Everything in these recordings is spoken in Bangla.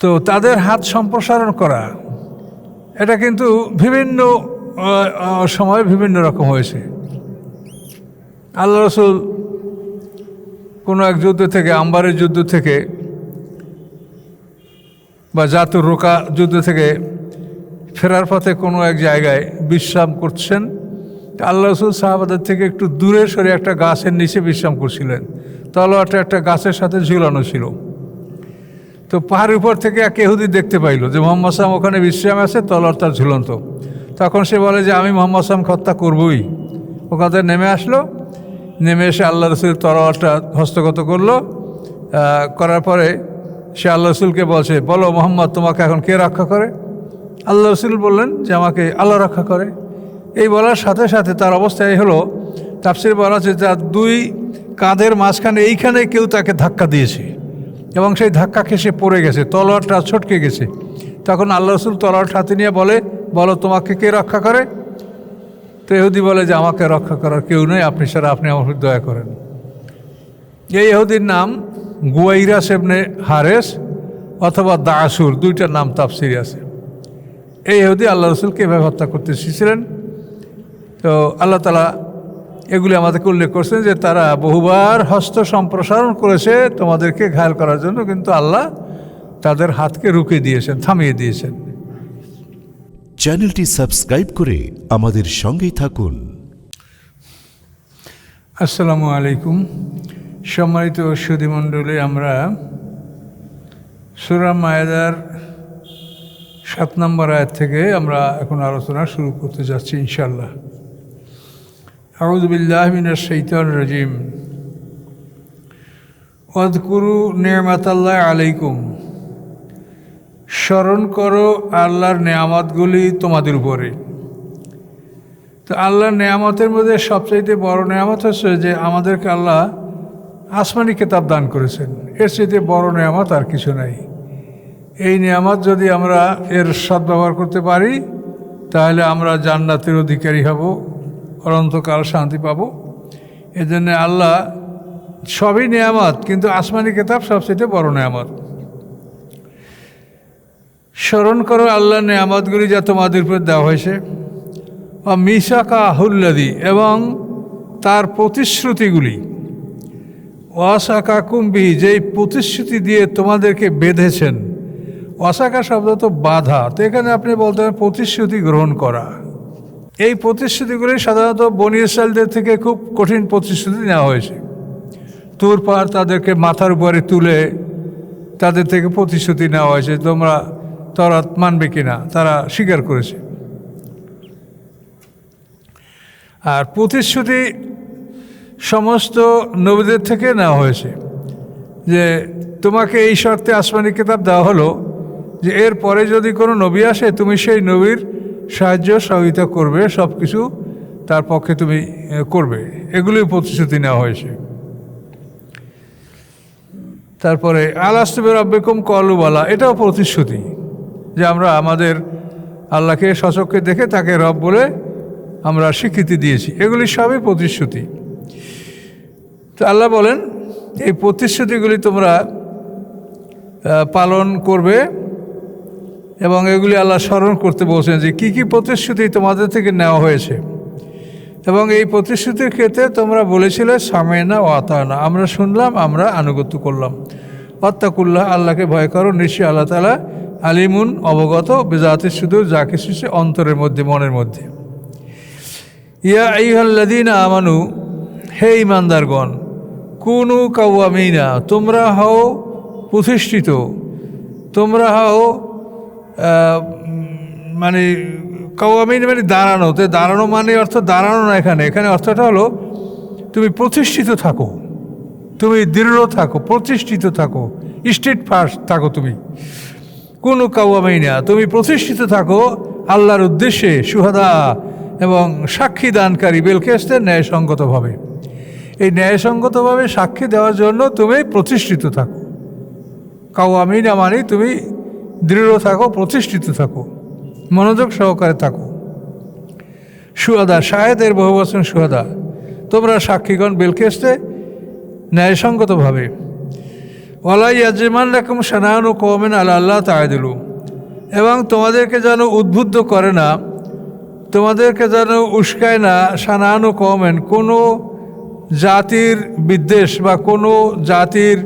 তো তাদের হাত সম্প্রসারণ করা, এটা কিন্তু বিভিন্ন সময়ে বিভিন্ন রকম হয়েছে। আল্লাহ রসুল কোনো এক যুদ্ধ থেকে, আম্বারের যুদ্ধ থেকে, বা জাতুর রোকা যুদ্ধ থেকে ফেরার পথে কোনো এক জায়গায় বিশ্রাম করছেন। আল্লাহ রসুল সাহাবাদের থেকে একটু দূরে সরে একটা গাছের নিচে বিশ্রাম করছিলেন। তলোয়ারটা একটা গাছের সাথে ঝুলানো ছিল। তো পাহাড়ের উপর থেকে এক এহুদি দেখতে পাইল যে মোহাম্মদ সালাম ওখানে বিশ্রাম আছে, তলোয়ার তার ঝুলন্ত। তখন সে বলে যে, আমি মোহাম্মদ সালাম হত্যা করবই। ওখান থেকে নেমে আসলো। নেমে এসে আল্লাহ রসুলের তলোয়ারটা হস্তগত করল। করার পরে সে আল্লাহ রসুলকে বলছে, বলো মোহাম্মদ, তোমাকে এখন কে রক্ষা করে? আল্লাহ রসুল বললেন, যে আমাকে আল্লাহ রক্ষা করে। এই বলার সাথে সাথে তার অবস্থা এই হলো তাপসির বলা হচ্ছে তার দুই কাঁধের মাঝখানে এইখানে কেউ তাকে ধাক্কা দিয়েছে। এবং সেই ধাক্কা খেয়ে পড়ে গেছে, তলোয়ারটা ছটকে গেছে। তখন আল্লাহ রসুল তলোয়ার হাতে নিয়ে বলে, বলো তোমাকে কে রক্ষা করে? তো এহুদি বলে যে, আমাকে রক্ষা করার কেউ নেই, আপনি ছাড়া আপনি আমার দয়া করেন। এই এহুদির নাম গুয়াইরা সেবনে হারেস অথবা দাসুর, দুইটার নাম তাফসিরি আছে। এই এহুদি আল্লাহ রসুলকে এভাবে হত্যা করতে এসেছিলেন তো আল্লাহ তালা এগুলি আমাদেরকে উল্লেখ করছেন যে তারা বহুবার হস্ত সম্প্রসারণ করেছে তোমাদেরকে ঘায়াল করার জন্য কিন্তু আল্লাহ তাদের হাতকে রুকে দিয়েছেন থামিয়ে দিয়েছেন। চ্যানেলটি সাবস্ক্রাইব করে আমাদের সঙ্গেই থাকুন। আসসালামু আলাইকুম। সম্মানিত সুধীমণ্ডলী আমরা সুরা মায়েদার সাত নম্বর আয়ের থেকে আমরা এখন আলোচনা শুরু করতে যাচ্ছি ইনশাল্লাহ মিনার শৈতান রাজিম অদকুরু নেমাতাল্লাহ আলাইকুম স্মরণ করো আল্লাহর নেয়ামতগুলি তোমাদের উপরে। তো আল্লাহর নেয়ামতের মধ্যে সবচাইতে বড় নেয়ামত হচ্ছে যে আমাদেরকে আল্লাহ আসমানি কেতাব দান করেছেন। এর চাইতে বড় নেয়ামত আর কিছু নাই। এই নেয়ামত যদি আমরা এর সদ্ব্যবহার করতে পারি, তাহলে আমরা জান্নাতের অধিকারী হব। অনন্তকাল শান্তি পাব। এজন্য আল্লাহ সবই নেয়ামত, কিন্তু আসমানি কেতাব সবচেয়ে বড় নেয়ামত। স্মরণ করো আল্লাহ নেয়ামতগুলি যা তোমাদের উপর দেওয়া হয়েছে। বা মিশাকা হুল্লাদি এবং তার প্রতিশ্রুতিগুলি। ওয়াসাকা কুম্বি যেই প্রতিশ্রুতি দিয়ে তোমাদেরকে বেঁধেছেন। ওয়াসাকা শব্দ তো বাধা, তো এখানে আপনি বলতে পারেন প্রতিশ্রুতি গ্রহণ করা। এই প্রতিশ্রুতিগুলি সাধারণত বনি ইসরায়েলদের থেকে খুব কঠিন প্রতিশ্রুতি নেওয়া হয়েছে। তুর পাহাড় তাদেরকে মাথার উপরে তুলে তাদের থেকে প্রতিশ্রুতি নেওয়া হয়েছে, তোমরা তারা মানবে কিনা? তারা স্বীকার করেছে। আর প্রতিশ্রুতি সমস্ত নবীদের থেকে নেওয়া হয়েছে যে, তোমাকে এই শর্তে আসমানি কিতাব দেওয়া হলো যে এর পরে যদি কোনো নবী আসে, তুমি সেই নবীর সাহায্য, সহযোগিতা করবে সব কিছু তার পক্ষে তুমি করবে। এগুলোই প্রতিশ্রুতি নেওয়া হয়েছে। তারপরে আলাস্তবের অব্যকম কলুবালা এটাও প্রতিশ্রুতি যে আমরা আমাদের আল্লাহকে সচককে দেখে তাকে রব বলে আমরা স্বীকৃতি দিয়েছি। এগুলি সবই প্রতিশ্রুতি। তো আল্লাহ বলেন, এই প্রতিশ্রুতিগুলি তোমরা পালন করবে এবং এগুলি আল্লাহ স্মরণ করতে বলছেন যে কি কি প্রতিশ্রুতি তোমাদের থেকে নেওয়া হয়েছে। এবং এই প্রতিশ্রুতির ক্ষেত্রে তোমরা বলেছিলে, সামেনা ও আতানা। আমরা শুনলাম, আমরা আনুগত্য করলাম। অত্তাকুল্লাহ আল্লাহকে ভয় করো, নিশ্চয়ই আল্লাহ তালা আলিমুন, অবগত বেজাতে শুধু যা কিছু অন্তরের মধ্যে, মনের মধ্যে। ইয়া আইহাল্লাদিন আমানু, হে ইমানদারগণ কুনু কাওয়ামিনা, তোমরা হও প্রতিষ্ঠিত, তোমরা হও মানে কাওয়ামিন মানে দাঁড়ানো, তো দাঁড়ানো মানে অর্থ দাঁড়ানো না এখানে। এখানে অর্থটা হলো, তুমি প্রতিষ্ঠিত থাকো। তুমি দৃঢ় থাকো, প্রতিষ্ঠিত থাকো, স্টেট ফার্স্ট থাকো তুমি। কোনো কাওয়ামাইনা তুমি প্রতিষ্ঠিত থাকো আল্লাহর উদ্দেশ্যে, সুহাদা এবং সাক্ষী দানকারী বেলকেস্তের ন্যায়সঙ্গতভাবে। এই ন্যায়সঙ্গতভাবে সাক্ষী দেওয়ার জন্য তুমি প্রতিষ্ঠিত থাকো। কাওয়ামিনা মানে তুমি দৃঢ় থাকো, প্রতিষ্ঠিত থাকো, মনোযোগ সহকারে থাকো। সুহাদা শাহেদের বহু বছর সুহাদা, তোমরা সাক্ষীগণ বেলকেস্তে ন্যায়সঙ্গতভাবে। ওলাই ইয়াজমান রকম সানায়ন কমেন আল্লাহ আল্লাহ তায়দিলু এবং তোমাদেরকে যেন উদ্বুদ্ধ করে না, তোমাদেরকে যেন উস্কায় না সানানু কমেন কোনো জাতির বিদ্বেষ বা কোনো জাতির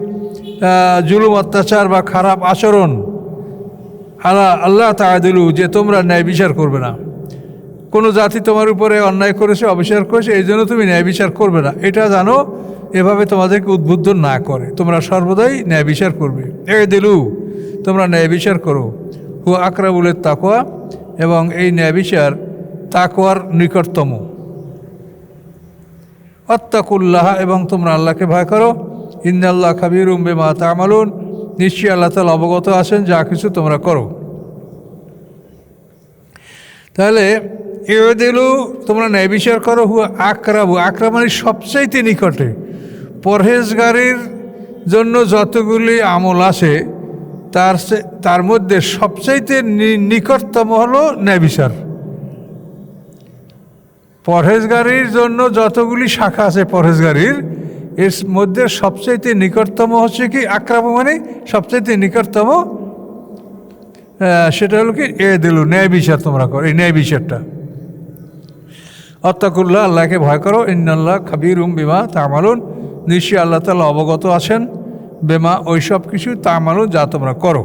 জুলুম, অত্যাচার বা খারাপ আচরণ আল্লাহ আল্লাহ তায়াদিলু যে তোমরা ন্যায় বিচার করবে না। কোনো জাতি তোমার উপরে অন্যায় করেছে, অবিচার করেছে, এই জন্য তুমি ন্যায় বিচার করবে না। এটা জানো, এভাবে তোমাদেরকে উদ্বুদ্ধ না করে। তোমরা সর্বদাই ন্যায় বিচার করবে। এ দিলু তোমরা ন্যায় বিচার করো। হু আকরাবুলের তাকোয়া এবং এই ন্যায় বিচার তাকোয়ার নিকটতম। অত্তাকুল্লাহ এবং তোমরা আল্লাহকে ভয় করো। ইন্দাল্লাহ খাবির উম্বে মা তামালুন। নিশ্চয়ই আল্লাহ তালা অবগত আছেন, যা কিছু তোমরা করো। তাহলে এদিলু তোমরা ন্যায় বিচার করো হু আক্রাবু। আক্রা মানে সবচাইতে নিকটে। পরহেজগারির জন্য যতগুলি আমল আছে, তার তার মধ্যে সবচাইতে নিকটতম হলো ন্যায় বিচার। পরহেজগারির জন্য যতগুলি শাখা আছে পরহেজগারির এর মধ্যে সবচাইতে নিকটতম হচ্ছে কি আক্রাম মানে সবচাইতে নিকটতম সেটা হলো কি, এ দিল, ন্যায় বিচার তোমরা করো, এই ন্যায় বিচারটা। অত্তাকুল্লাহ, আল্লাহকে ভয় করো, ইন্নাল্লাহ খাবির উম বিমা তামালুন, নিশ্চয়ই আল্লাহ তালা অবগত আছেন, বেমা ওই সব কিছু তামালুন যা তোমরা করো।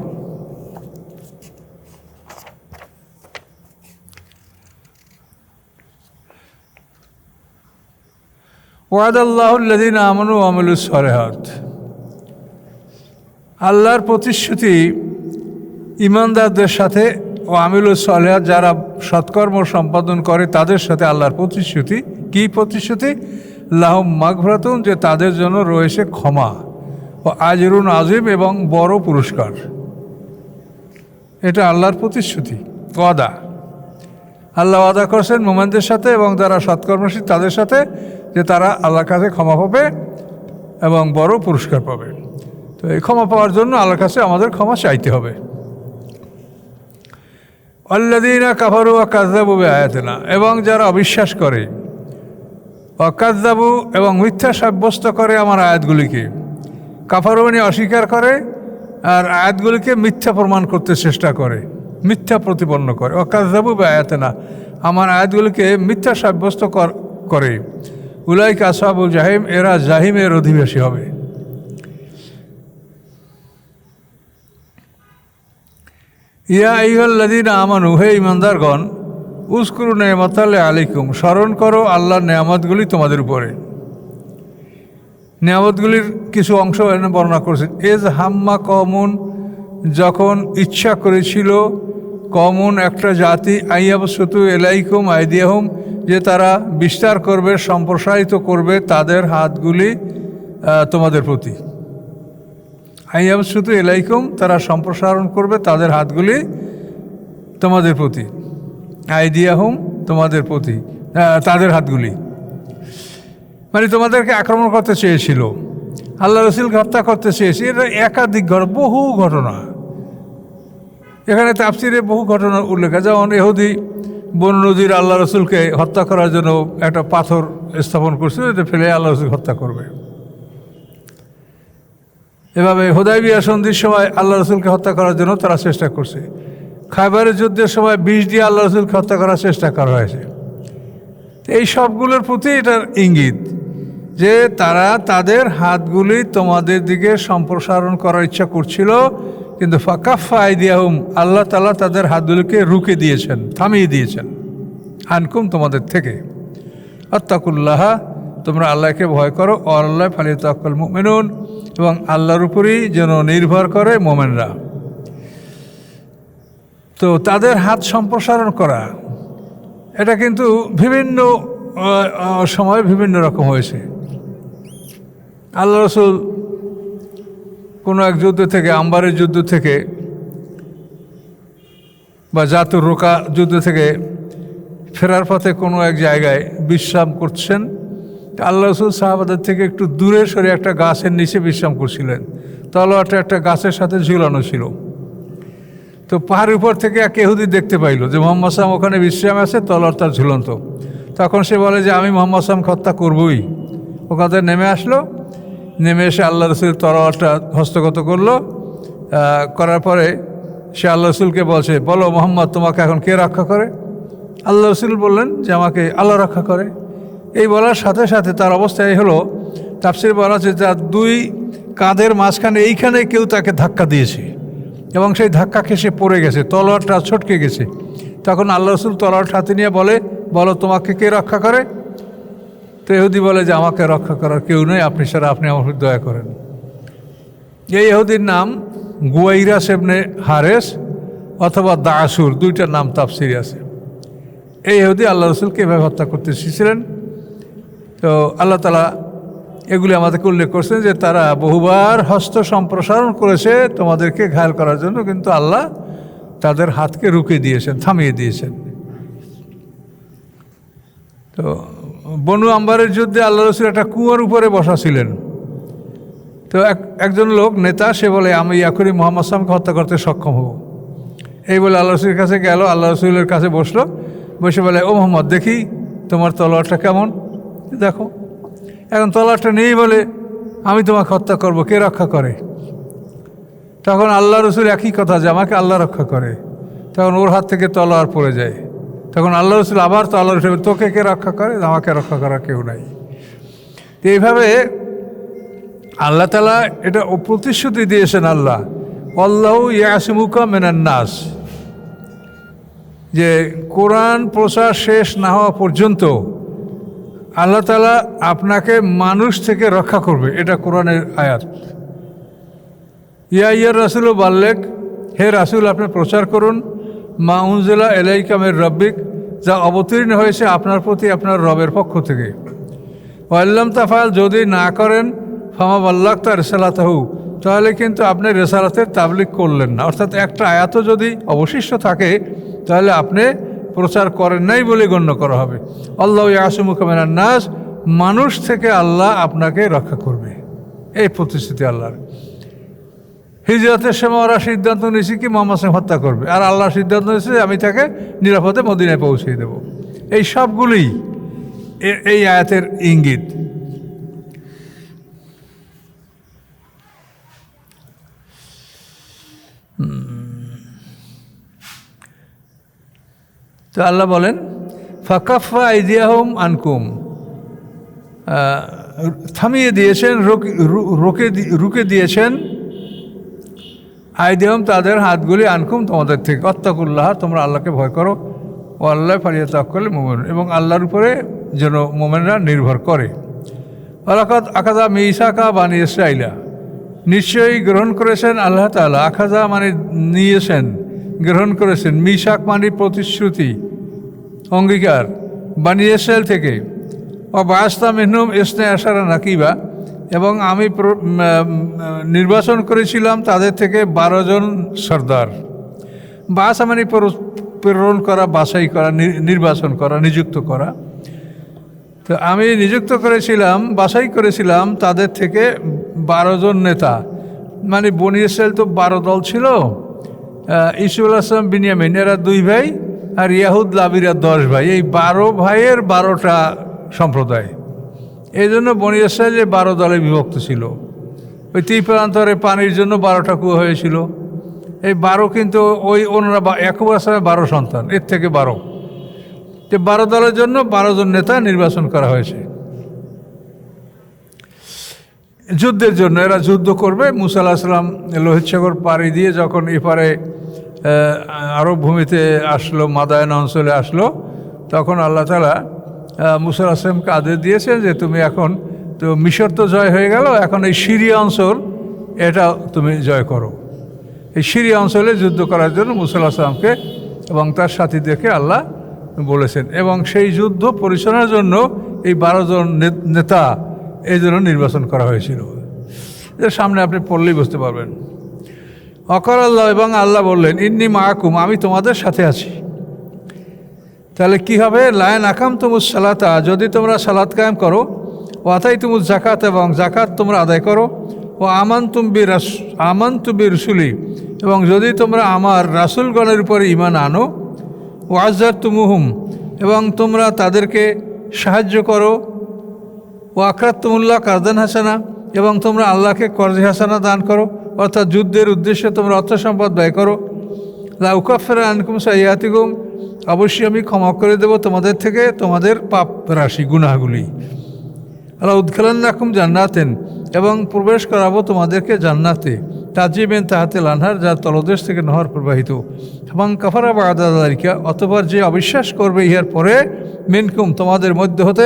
ওয়াদ আল্লাহুল্লাদিন আমানু আমলুস সরেহাত আল্লাহর প্রতিশ্রুতি ইমানদারদের সাথে ও আমিলুস সলেহাত যারা সৎকর্ম সম্পাদন করে, তাদের সাথে আল্লাহর প্রতিশ্রুতি। কি প্রতিশ্রুতি? লাহম মাঘভ্রাতুন যে তাদের জন্য রয়েছে ক্ষমা ও আজরুন আজিম এবং বড় পুরস্কার। এটা আল্লাহর প্রতিশ্রুতি, ওয়াদা। আল্লাহ ওয়াদা করছেন মোমেনদের সাথে এবং যারা সৎকর্মশীল, তাদের সাথে। যে তারা আল্লাহর কাছে ক্ষমা পাবে এবং বড় পুরস্কার পাবে। তো এই ক্ষমা পাওয়ার জন্য আল্লাহর কাছে আমাদের ক্ষমা চাইতে হবে। অল্লাদিনা কাফারু কাজাবু আয়াতেনা এবং যারা অবিশ্বাস করে অকাজাবু এবং মিথ্যা সাব্যস্ত করে আমার আয়াতগুলিকে, কাফারু মানে অস্বীকার করে, আর আয়াতগুলিকে মিথ্যা প্রমাণ করতে চেষ্টা করে, মিথ্যা প্রতিপন্ন করে। অকাজাবু আয়াতেনা আমার আয়াতগুলিকে মিথ্যা সাব্যস্ত কর- করে উলাইক আসাবুল জাহিম, এরা জাহিমের অধিবাসী হবে। ইয়া ইহল্লাদিন আমানু, হে ইমানদারগণ উস্কুরু নেমতাল্লে আলিকুম স্মরণ করো আল্লাহর নেয়ামতগুলি তোমাদের উপরে। নেয়ামতগুলির কিছু অংশ এনে বর্ণনা করেছেন। এজ হাম্মা কমন যখন ইচ্ছা করেছিল কমন একটা জাতি, আইয়াবসতু এলাইকুম আইদিয়াহুম যে তারা বিস্তার করবে, সম্প্রসারিত করবে তাদের হাতগুলি তোমাদের প্রতি। আইয়াব শুধু এলাইকুম, তারা সম্প্রসারণ করবে তাদের হাতগুলি তোমাদের প্রতি। আইডিয়া হোম তোমাদের প্রতি তাদের হাতগুলি। মানে তোমাদেরকে আক্রমণ করতে চেয়েছিল। আল্লাহ রসুলকে হত্যা করতে চেয়েছি। এটা একাধিক ঘটনা বহু ঘটনা। এখানে তাফসিরে বহু ঘটনা উল্লেখ আছে। যেমন এহুদি বন নদীর আল্লাহ রসুলকে হত্যা করার জন্য একটা পাথর স্থাপন করছিল এটা ফেলে আল্লাহ রসুল হত্যা করবে। এভাবে হোদাইবিয়া সন্ধির সময় আল্লাহ রসুলকে হত্যা করার জন্য তারা চেষ্টা করছে। খাইবারের যুদ্ধের সময় বিষ দিয়ে আল্লাহ রসুলকে হত্যা করার চেষ্টা করা হয়েছে। এই সবগুলোর প্রতি এটার ইঙ্গিত যে তারা তাদের হাতগুলি তোমাদের দিকে সম্প্রসারণ করার ইচ্ছা করছিল কিন্তু ফাকাফা আইদিয়াহুম আল্লাহ তালা তাদের হাতগুলিকে রুকে দিয়েছেন, থামিয়ে দিয়েছেন। আনকুম তোমাদের থেকে। আত্তাকুল্লাহ, তোমরা আল্লাহকে ভয় করো, ও আল্লাহ ফালি তাক্কল মেনুন এবং আল্লাহর উপরেই যেন নির্ভর করে মোমেনরা। তো তাদের হাত সম্প্রসারণ করা, এটা কিন্তু বিভিন্ন সময় বিভিন্ন রকম হয়েছে। আল্লাহ রসুল কোনো এক যুদ্ধ থেকে, আম্বারের যুদ্ধ থেকে, বা জাতুর রোকা যুদ্ধ থেকে ফেরার পথে কোনো এক জায়গায় বিশ্রাম করছেন। আল্লাহ রসুল সাহাবাদের থেকে একটু দূরে সরে একটা গাছের নিচে বিশ্রাম করছিলেন। তলোয়ারটা একটা গাছের সাথে ঝুলানো ছিল। তো পাহাড়ের উপর থেকে এক এহুদি দেখতে পাইল যে মোহাম্মদ সালাম ওখানে বিশ্রাম আছে, তলোয়ার তার ঝুলন্ত। তখন সে বলে যে, আমি মোহাম্মদ সালামকে হত্যা করবই। ওখানে নেমে আসলো। নেমে এসে আল্লাহ রসুলের তরোয়ালটা হস্তগত করল। করার পরে সে আল্লাহ রসুলকে বলছে, বলো মোহাম্মদ, তোমাকে এখন কে রক্ষা করে? আল্লাহ রসুল বললেন, যে আমাকে আল্লাহ রক্ষা করে। এই বলার সাথে সাথে তার অবস্থা এই হলো, তাফসির বলা হচ্ছে তার দুই কাঁধের মাঝখানে এইখানে কেউ তাকে ধাক্কা দিয়েছে এবং সেই ধাক্কা খেয়ে সে পড়ে গেছে, তলোয়ারটা ছটকে গেছে। তখন আল্লাহ রসুল তলোয়ার হাতে নিয়ে বলে, বলো তোমাকে কে রক্ষা করে? তো ইহুদি বলে যে আমাকে রক্ষা করার কেউ নেই, আপনি ছাড়া আপনি আমার দয়া করেন। এই ইহুদির নাম গুয়াইরা সেবনে হারেস অথবা দাসুর, দুইটার নাম তাফসিরি আছে। এই ইহুদি আল্লাহ রসুলকে এভাবে হত্যা করতে এসেছিলেন তো আল্লাহ তালা এগুলি আমাদেরকে উল্লেখ করছেন যে তারা বহুবার হস্ত সম্প্রসারণ করেছে তোমাদেরকে ঘায়াল করার জন্য, কিন্তু আল্লাহ তাদের হাতকে রুকে দিয়েছেন, থামিয়ে দিয়েছেন। তো বনু আম্বারের যুদ্ধে আল্লাহ রসুল একটা কুয়োর উপরে বসা ছিলেন। তো এক, একজন লোক, নেতা, সে বলে, আমি এখনই মোহাম্মদ সালামকে হত্যা করতে সক্ষম হব। এই বলে আল্লাহ রসুলের কাছে গেল, আল্লাহ রসুলের কাছে বসল। বসে বলে, ও মোহাম্মদ, দেখি তোমার তলোয়ারটা কেমন? দেখো, এখন তলোয়ারটা নেই বলে আমি তোমাকে হত্যা করব, কে রক্ষা করে? তখন আল্লাহ রসুল একই কথা যে, আমাকে আল্লাহ রক্ষা করে। তখন ওর হাত থেকে তলোয়ার পড়ে যায়। তখন আল্লাহ রসুল আবার তো আল্লাহ বলে, তোকে কে রক্ষা করে? আমাকে রক্ষা করার কেউ নাই। তো এইভাবে আল্লাহ তালা এটা প্রতিশ্রুতি দিয়েছেন আল্লাহ আল্লাহ ইয়াসমুকা মেনান নাস যে কোরআন প্রচার শেষ না হওয়া পর্যন্ত আল্লাহ তালা আপনাকে মানুষ থেকে রক্ষা করবে এটা কোরআনের আয়াত। ইয়া ইয়ার রাসুল বাল্লেক হে রাসুল আপনি প্রচার করুন মা উনজেলা এলাইকামের রব্বিক, যা অবতীর্ণ হয়েছে আপনার প্রতি আপনার রবের পক্ষ থেকে। ওয়াল্লাম তাফাল যদি না করেন, ফামা বাল্লাক তার রেসালাতাহু, তাহলে কিন্তু আপনি রেসালাতের তাবলিক করলেন না। অর্থাৎ একটা আয়াত যদি অবশিষ্ট থাকে, তাহলে আপনি প্রচার করেন নাই বলে গণ্য করা হবে। আল্লাহ ইয়াসমুকামেনার নাস, মানুষ থেকে আল্লাহ আপনাকে রক্ষা করবে। এই প্রতিশ্রুতি আল্লাহর। হিজরতের সময় ওরা সিদ্ধান্ত নিয়েছে কি মোহাম্মদ সাহেব হত্যা করবে। আর আল্লাহ সিদ্ধান্ত নিয়েছে আমি তাকে নিরাপদে মদিনায় পৌঁছিয়ে দেব। এই সবগুলি এ- এই আয়াতের ইঙ্গিত। তো আল্লাহ বলেন ফাকাফা আইদিয়াহম আনকুম। থামিয়ে দিয়েছেন, রোকে রুকে দিয়েছেন আইদিহম তাদের হাতগুলি আনকুম তোমাদের থেকে। অত্তাকুল্লাহ, তোমরা আল্লাহকে ভয় করো। ও আল্লাহ ফারিয়া করলে মোমেন এবং আল্লাহর উপরে যেন মোমেনরা নির্ভর করে। আলাকাত আকাদা মিসাকা বানি ইসরাইলা। নিশ্চয়ই গ্রহণ করেছেন আল্লাহ তাআলা। আখাজা মানে নিয়েছেন, গ্রহণ করেছেন। মিশাক মানে প্রতিশ্রুতি, অঙ্গীকার। বানি ইসরায়েল থেকে। ও বাস্তা মেহনুম ইসনে আসারা নাকিবা। এবং আমি নির্বাচন করেছিলাম তাদের থেকে বারো জন সর্দার। বাস মানে প্রেরণ করা, বাছাই করা নির্বাচন করা, নিযুক্ত করা। তো আমি নিযুক্ত করেছিলাম, বাছাই করেছিলাম তাদের থেকে বারো জন নেতা। মানে বনি ইসরায়েল তো বারো দল ছিল ইসুল আসলাম, বিনিয়ামিন, এরা দুই ভাই আর ইয়াহুদ লাবিরা দশ ভাই। এই বারো ভাইয়ের বারোটা সম্প্রদায়। এই জন্য বনি ইসরায়েল বারো দলে বিভক্ত ছিল। ওই তীপ্রান্তরে পানির জন্য বারোটা কুয়ো হয়েছিল। এই বারো কিন্তু ওই ওনারা বা- একুব আসলামের বারো সন্তান, এর থেকে বারো। যে বারো দলের জন্য বারো জন নেতা নির্বাচন করা হয়েছে। যুদ্ধের জন্য এরা যুদ্ধ করবে। মুসা আলাহিসাল্লাম লোহিত সাগর পাড়ি দিয়ে যখন এপারে আরব ভূমিতে আসলো, মাদায়ন অঞ্চলে আসলো, তখন আল্লাহ তালা মুসা আসলামকে আদেশ দিয়েছেন যে তুমি এখন, তো মিশর তো জয় হয়ে গেল, এখন এই সিরিয়া অঞ্চল, এটা তুমি জয় করো। এই সিরিয়া অঞ্চলে যুদ্ধ করার জন্য মুসা আসলামকে এবং তার সাথীদেরকে আল্লাহ বলেছেন। এবং সেই যুদ্ধ পরিচালনার জন্য এই বারো জন নেতা এই জন্য নির্বাচন করা হয়েছিল। এর সামনে আপনি পড়লেই বুঝতে পারবেন। অকর আল্লাহ এবং আল্লাহ বললেন, ইন্নি মাহকুম আমি তোমাদের সাথে আছি। তাহলে কি হবে? লায়ন আকাম তুমুজ সালাতা। যদি তোমরা সালাত কায়েম করো, ও আতাই তুমুজ জাকাত এবং জাকাত তোমরা আদায় করো, ও আমান তুম্বি রাস আমান তুম্বি রসুলি। এবং যদি তোমরা আমার রাসুলগণের উপরে ইমান আনো, ও আজার তুমুহুম এবং তোমরা তাদেরকে সাহায্য করো, ও আকরাত তুমুল্লাহ কারদান হাসানা, এবং তোমরা আল্লাহকে কর্জ হাসানা দান করো, অর্থাৎ যুদ্ধের উদ্দেশ্যে তোমরা অর্থ সম্পদ ব্যয় করো, লাউকাফের আনকুম সাইয়াতিকুম অবশ্যই আমি ক্ষমা করে দেব তোমাদের থেকে, তোমাদের পাপ রাশি গুনাহগুলি। আল্লাহ উদ্খালান রাখুম জান্নাতেন এবং প্রবেশ করাবো তোমাদেরকে জান্নাতে। তাজিবেন তাহাতে লানহার যার তলদেশ থেকে নহর প্রবাহিত। এবং কাফারা বা আদাদারিকা অতপর যে অবিশ্বাস করবে, ইহার পরে মিনকুম, তোমাদের মধ্যে হতে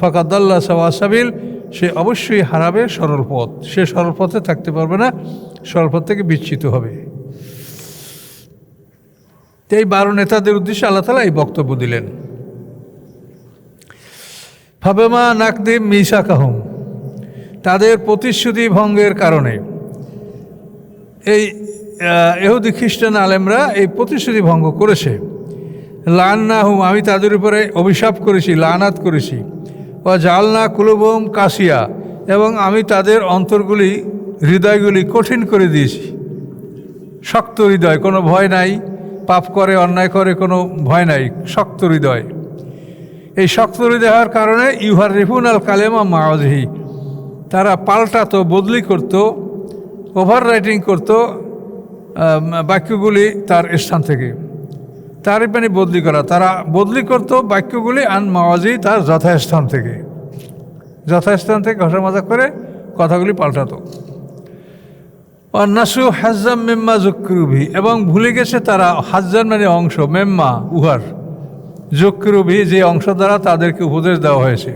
ফকাদ্দাল্লা সাবিল, সে অবশ্যই হারাবে সরল পথ। সে সরল পথে থাকতে পারবে না, সরল পথ থেকে বিচ্ছিত হবে। তো এই বারো নেতাদের উদ্দেশ্যে আল্লাহ তালা এই বক্তব্য দিলেন। ফাবেমা নাকদিম মিসা কাহম তাদের প্রতিশ্রুতি ভঙ্গের কারণে। এই এহুদি খ্রিস্টান আলেমরা এই প্রতিশ্রুতি ভঙ্গ করেছে। লান্না হুম আমি তাদের উপরে অভিশাপ করেছি, লানাত করেছি। ও জালনা কুলুবম কাশিয়া এবং আমি তাদের অন্তরগুলি, হৃদয়গুলি কঠিন করে দিয়েছি। শক্ত হৃদয়, কোনো ভয় নাই। পাপ করে, অন্যায় করে কোনো ভয় নাই, শক্ত হৃদয়। এই শক্ত হৃদয় হওয়ার কারণে ইউহার রিফুন আল কালেমা মাওয়াজহি তারা পাল্টাতো, বদলি করত ওভার রাইটিং করতো বাক্যগুলি তার স্থান থেকে। তারই মানে বদলি করা। তারা বদলি করতো বাক্যগুলি আন মাওয়াজি তার যথাস্থান থেকে। যথাস্থান থেকে ঘষা মাজা করে কথাগুলি পাল্টাতো। অন্নাসু হাজ্জাম মেম্মা জক্রুভি এবং ভুলে গেছে তারা হাজ্জান মানে অংশ, মেম্মা, উহার। জক্রুভি যে অংশ দ্বারা তাদেরকে উপদেশ দেওয়া হয়েছে।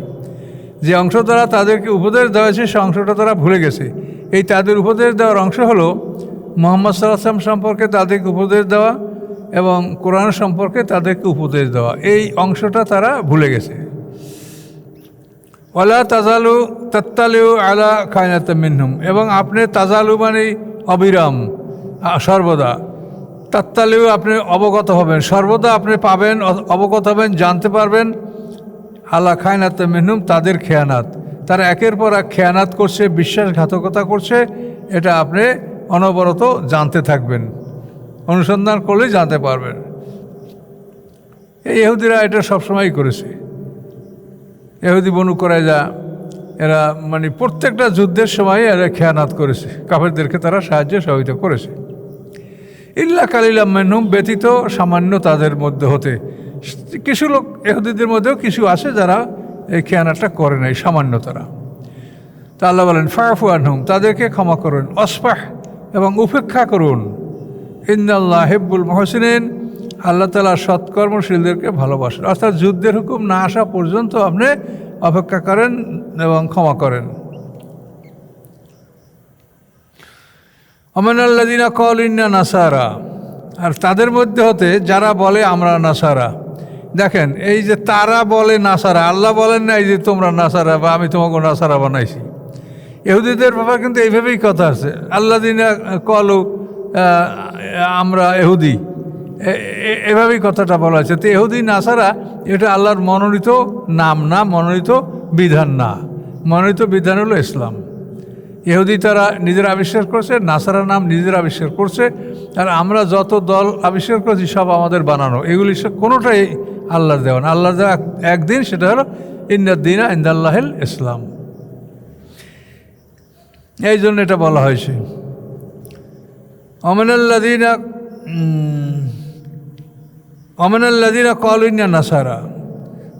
যে অংশ দ্বারা তাদেরকে উপদেশ দেওয়া হয়েছে, সে অংশটা তারা ভুলে গেছে। এই তাদের উপদেশ দেওয়ার অংশ হলো মোহাম্মদ সাল্লাম সম্পর্কে তাদেরকে উপদেশ দেওয়া এবং কোরআন সম্পর্কে তাদেরকে উপদেশ দেওয়া। এই অংশটা তারা ভুলে গেছে। ওলা তাজালু তত্তালিউ আলা খায়নাত মিনহুম। এবং আপনি তাজালু মানে অবিরাম সর্বদা। তত্তালিউ আপনি অবগত হবেন, সর্বদা আপনি পাবেন অবগত হবেন, জানতে পারবেন আলা খায়নাত মিনহুম, তাদের খেয়ানাত। তারা একের পর এক খেয়ানাত করছে, বিশ্বাসঘাতকতা করছে, এটা আপনি অনবরত জানতে থাকবেন, অনুসন্ধান করলেই জানতে পারবেন। এই ইহুদিরা এটা সবসময়ই করেছে। এহুদি বনু যা এরা মানে প্রত্যেকটা যুদ্ধের সময় এরা খেয়ানাত করেছে। কাফেরদেরকে তারা সাহায্য সহযোগিতা করেছে। ইল্লা কালিলা মেনুম ব্যতীত সামান্য তাদের মধ্যে হতে। কিছু লোক এহুদিদের মধ্যেও কিছু আছে যারা এই খেয়ানাটা করে নাই, সামান্য তারা। তা আল্লাহ বলেন ফাফু আনহুম, তাদেরকে ক্ষমা করুন অসপাহ এবং উপেক্ষা করুন। ইন্দাল্লাহ হেব্বুল মহসিনেন। আল্লাহ তালা সৎকর্মশীলদেরকে ভালোবাসেন। অর্থাৎ যুদ্ধের হুকুম না আসা পর্যন্ত আপনি অপেক্ষা করেন এবং ক্ষমা করেন। অমেনাল্লাদিনা কল ইন্না নাসারা। আর তাদের মধ্যে হতে যারা বলে আমরা নাসারা। দেখেন, এই যে তারা বলে নাসারা, আল্লাহ বলেন না এই যে তোমরা নাসারা বা আমি তোমাকে নাসারা বানাইছি। এহুদিদের ব্যাপার কিন্তু এইভাবেই কথা আছে। আল্লাহ দিনা কলু আমরা এহুদি এভাবেই কথাটা বলা হয়েছে। তো এহুদি নাসারা, এটা আল্লাহর মনোনীত নাম না, মনোনীত বিধান না। মনোনীত বিধান হলো ইসলাম। ইহুদি তারা নিজেরা আবিষ্কার করছে নাসারা নাম নিজেরা আবিষ্কার করছে। আর আমরা যত দল আবিষ্কার করছি, সব আমাদের বানানো। এগুলি সব কোনোটাই আল্লাহর দেওয়া না। আল্লাহ দেওয়া একদিন, সেটা হলো ইন্দাদ্দিনা ইন্দাল্লাহিল ইসলাম। এই জন্য এটা বলা হয়েছে। অমেনাল্লাদিনা অমেনাল্লাদিনা কলিনা নাসারা।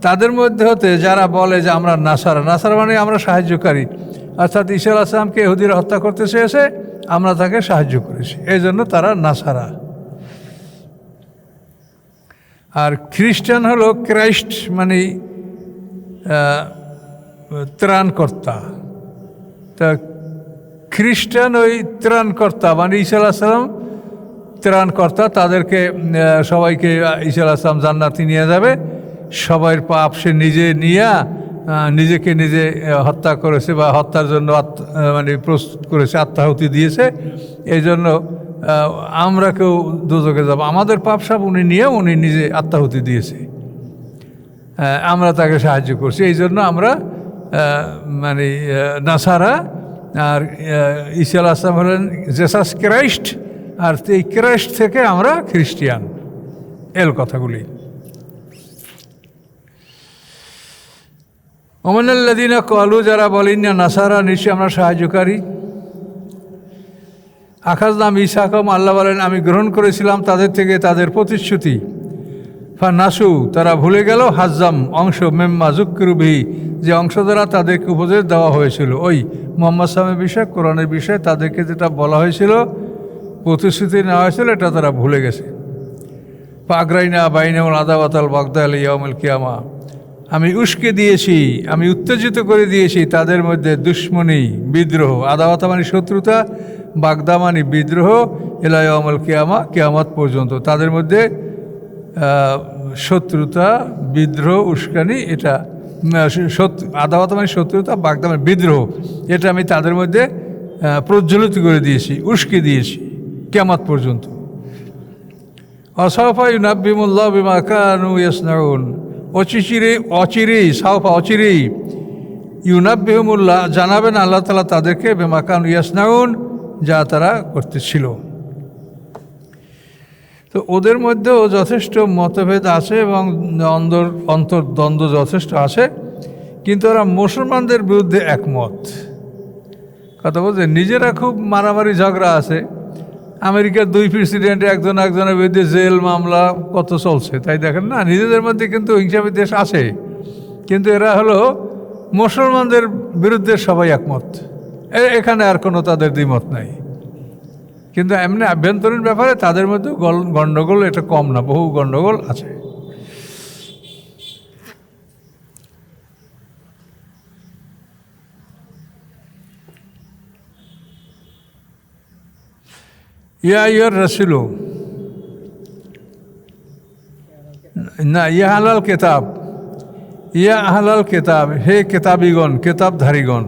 তাদের মধ্যে হতে যারা বলে যে আমরা নাসারা নাসারা মানে আমরা সাহায্যকারী। অর্থাৎ ঈশ্বর আসলামকে এহুদিরা হত্যা করতে চেয়েছে, আমরা তাকে সাহায্য করেছি। এই জন্য তারা নাসারা। আর খ্রিস্টান হলো ক্রাইস্ট মানে ত্রাণকর্তা। তা খ্রিস্টান ওই ত্রাণকর্তা মানে ঈসা আলাহিসাল্লাম ত্রাণকর্তা তাদেরকে সবাইকে আহ, আসলাম জান্নাতি নিয়ে যাবে। সবাই পাপ সে নিজে নিয়ে নিজেকে নিজে হত্যা করেছে বা হত্যার জন্য মানে প্রস্তুত করেছে আত্মাহুতি দিয়েছে। এই জন্য আমরা কেউ দুজকে যাব। আমাদের পাপ সব উনি নিয়ে উনি নিজে আত্মাহুতি দিয়েছে। আমরা তাকে সাহায্য করছি। এই জন্য আমরা মানে নাসারা আর ঈসা আসলাম হলেন জেসাস ক্রাইস্ট আর এই ক্রাইস্ট থেকে আমরা খ্রিস্টিয়ান। এল কথাগুলি। ওমানাল্লাদিনা কলু যারা বলেন না, নাসারা নিশ্চয় আমরা সাহায্যকারী। আকাশ নাম ইসাকম আল্লাহ বলেন, আমি গ্রহণ করেছিলাম তাদের থেকে তাদের প্রতিশ্রুতি। ফা নাসু, তারা ভুলে গেল, হাজ্জাম, অংশ, মেম্মা জুকরুবি যে অংশ দ্বারা তাদেরকে উপদেশ দেওয়া হয়েছিল। ওই মোহাম্মদ সালামের বিষয়ে, কোরআনের বিষয়ে তাদেরকে যেটা বলা হয়েছিল প্রতিশ্রুতি নেওয়া হয়েছিল এটা তারা ভুলে গেছে। পাগরাইনা, বাইনাউল আদাওয়াতাল বাগদাল ইয়ামুল কিয়ামা। আমি উস্কে দিয়েছি, আমি উত্তেজিত করে দিয়েছি তাদের মধ্যে দুশ্মনী, বিদ্রোহ। আদাওয়াতা মানে শত্রুতা, বাগদা মানে বিদ্রোহ এলাইয়ামল কিয়ামা, কিয়ামত পর্যন্ত। তাদের মধ্যে শত্রুতা, বিদ্রোহ, উস্কানি, এটা আদাওয়াতা মানে শত্রুতা, বাগদা মানে বিদ্রোহ। এটা আমি তাদের মধ্যে প্রজ্বলিত করে দিয়েছি, উস্কে দিয়েছি। কিয়ামত পর্যন্ত। অসাফা ইউনাব্বিমুল্লাহ বিমা কানু ইয়াসনাউন। অচিচিরে, অচিরেই সাউফা অচিরেই ইউনাব্বিহমুল্লাহ জানাবেন আল্লাহ তালা তাদেরকে বিমা কানু ইয়াসনাউন, যা তারা করতেছিল। তো ওদের মধ্যেও যথেষ্ট মতভেদ আছে এবং অন্তর অন্তর্দ্বন্দ্ব যথেষ্ট আছে, কিন্তু ওরা মুসলমানদের বিরুদ্ধে একমত। কথা বলছে, নিজেরা খুব মারামারি ঝগড়া আছে আমেরিকার দুই প্রেসিডেন্ট, একজন একজনের বিরুদ্ধে জেল মামলা কত চলছে, তাই দেখেন না? নিজেদের মধ্যে কিন্তু হিংসা বিদ্বেষ আছে। কিন্তু এরা হলো মুসলমানদের বিরুদ্ধে সবাই একমত। এখানে আর কোনো তাদের দ্বিমত নাই। কিন্তু এমনি আভ্যন্তরীণ ব্যাপারে তাদের মধ্যে গল- গণ্ডগোল এটা কম না, বহু গণ্ডগোল আছে। ইয়া ইয়ার রসুল না ইয়া হালাল কেতাব ইয়া আহলাল কেতাব হে কেতাবিগণ কেতাবধারীগণ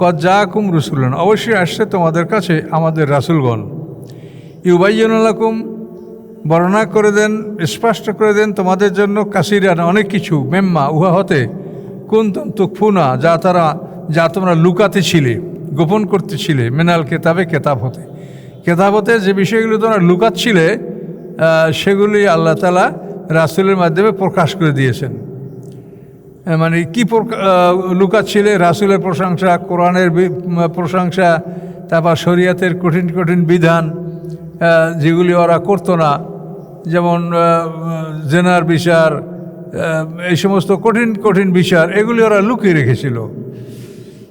কজা কুম রসুলন অবশ্যই আসছে তোমাদের কাছে আমাদের রাসুলগণ। ইউবাইয়ুলাকুম বর্ণনা করে দেন, স্পষ্ট করে দেন তোমাদের জন্য কাসিরান অনেক কিছু, মেম্মা, উহা হতে। কুন্তম তুকফুনা, যা তারা, যা তোমরা লুকাতে ছিলে, গোপন করতেছিলে মেনাল কেতাবে কেতাব হতে। কেতাব হতে যে বিষয়গুলো তোমরা লুকাচ্ছিলে সেগুলি আল্লাহ তালা রাসুলের মাধ্যমে প্রকাশ করে দিয়েছেন। মানে কি লুকাচ্ছিলে? রাসুলের প্রশংসা, কোরআনের প্রশংসা, তারপর শরিয়াতের কঠিন কঠিন বিধান যেগুলি ওরা করতো না, যেমন জেনার বিচার এই সমস্ত কঠিন কঠিন বিচার, এগুলি ওরা লুকিয়ে রেখেছিল।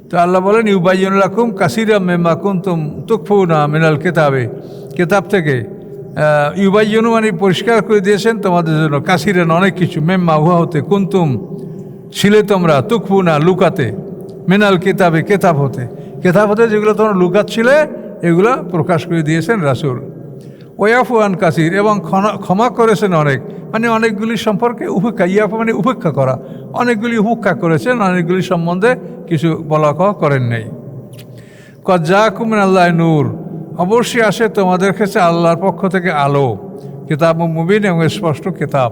তো আল্লাহ বলেন ইউবাইকুম কাসিরা মেম্মা কুন্তুম তুকফুনা মিনাল কেতাবে। কেতাব থেকে ইউবাইয়নু মানে পরিষ্কার করে দিয়েছেন তোমাদের জন্য, কাসিরেন অনেক কিছু, মেম্মা উহা হতে কুন্তুম ছিলে তোমরা তুকফু না লুকাতে, মিনাল কেতাবে কেতাব হতে। কেতাব হতে যেগুলো তোমরা লুকাচ্ছিলে, এগুলো প্রকাশ করে দিয়েছেন রাসুল। ওয়াফুয়ান কাসির, এবং ক্ষমা করেছেন অনেক। মানে অনেকগুলি সম্পর্কে উপেক্ষা ইয়াফু মানে উপেক্ষা করা। অনেকগুলি উপেক্ষা করেছেন, অনেকগুলি সম্বন্ধে কিছু বলা কওয়া করেন নাই। কজা কুমিন আল্লাহ নূর, অবশ্যই আসে তোমাদের কাছে আল্লাহর পক্ষ থেকে আলো, কিতাব মুবিন এবং স্পষ্ট কিতাব।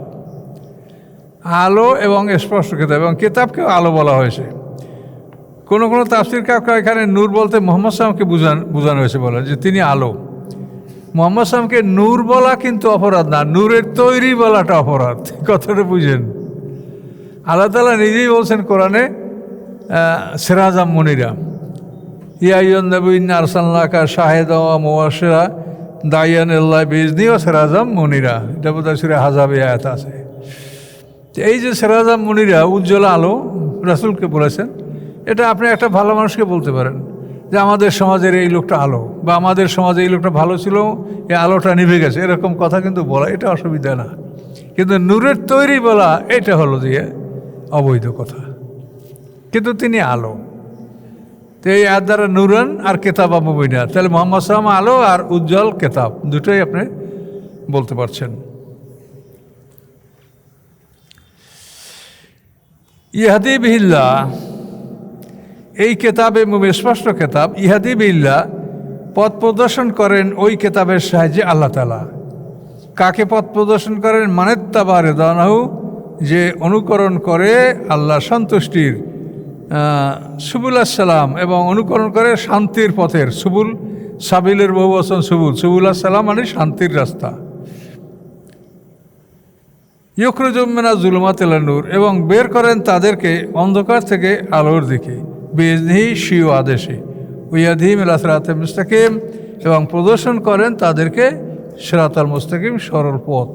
আলো এবং স্পষ্ট কিতাব, এবং কিতাবকেও আলো বলা হয়েছে। কোনো কোনো তাফসির কাকা এখানে নূর বলতে মোহাম্মদ সালামকে বুঝান বোঝানো হয়েছে বলে, যে তিনি আলো। মোহাম্মদ সালামকে নূর বলা কিন্তু অপরাধ না, নূরের তৈরি বলাটা অপরাধ, কথাটা বুঝেন। আল্লাহ তালা নিজেই বলছেন কোরআনে সেরাজাম মনিরা ইয়াইন নবীন আরসাল্লাকা শাহেদ মোয়াশেরা দাইয়ান আল্লাহ বিজনি ও সেরাজাম মনিরা। এটা বোধ হয় সুরে হাজাবে আয়াত আছে। এই যে সেরাজাম মনিরা, উজ্জ্বল আলো, রাসুলকে বলেছেন, এটা আপনি একটা ভালো মানুষকে বলতে পারেন। যে আমাদের সমাজের এই লোকটা আলো বা আমাদের সমাজে এই লোকটা ভালো ছিল, এই আলোটা নিভে গেছে। এরকম কথা কিন্তু বলা, এটা অসুবিধা না। কিন্তু নূরের তৈরি বলা, এটা হলো যে অবৈধ কথা। কিন্তু তিনি আলো। তো এই আর দ্বারা নুরান আর কেতাব আবুবিনা তাহলে মোহাম্মদ সালাম আলো আর উজ্জ্বল কেতাব দুটোই আপনি বলতে পারছেন। ইহাদি বিহিল্লা এই কেতাবে স্পষ্ট কেতাব, ইহাদি বিল্লা পথ প্রদর্শন করেন ওই কেতাবের সাহায্যে আল্লাহ তালা কাকে পথ প্রদর্শন করেন? মানেত্তাবা রেদানাহু যে অনুকরণ করে আল্লাহ সন্তুষ্টির সুবুল আসসালাম এবং অনুকরণ করে শান্তির পথের, সুবুল সাবিলের বহু বচন সুবুল সুবুল সালাম মানে শান্তির রাস্তা। ইয়করুজুম্মেনা জুলমাত নূর এবং বের করেন তাদেরকে অন্ধকার থেকে আলোর দিকে। বেজহি শিও আদেশে। এলা সেরাতে মুস্তাকিম এবং প্রদর্শন করেন তাদেরকে সেরাতাল মুস্তাকিম সরল পথ।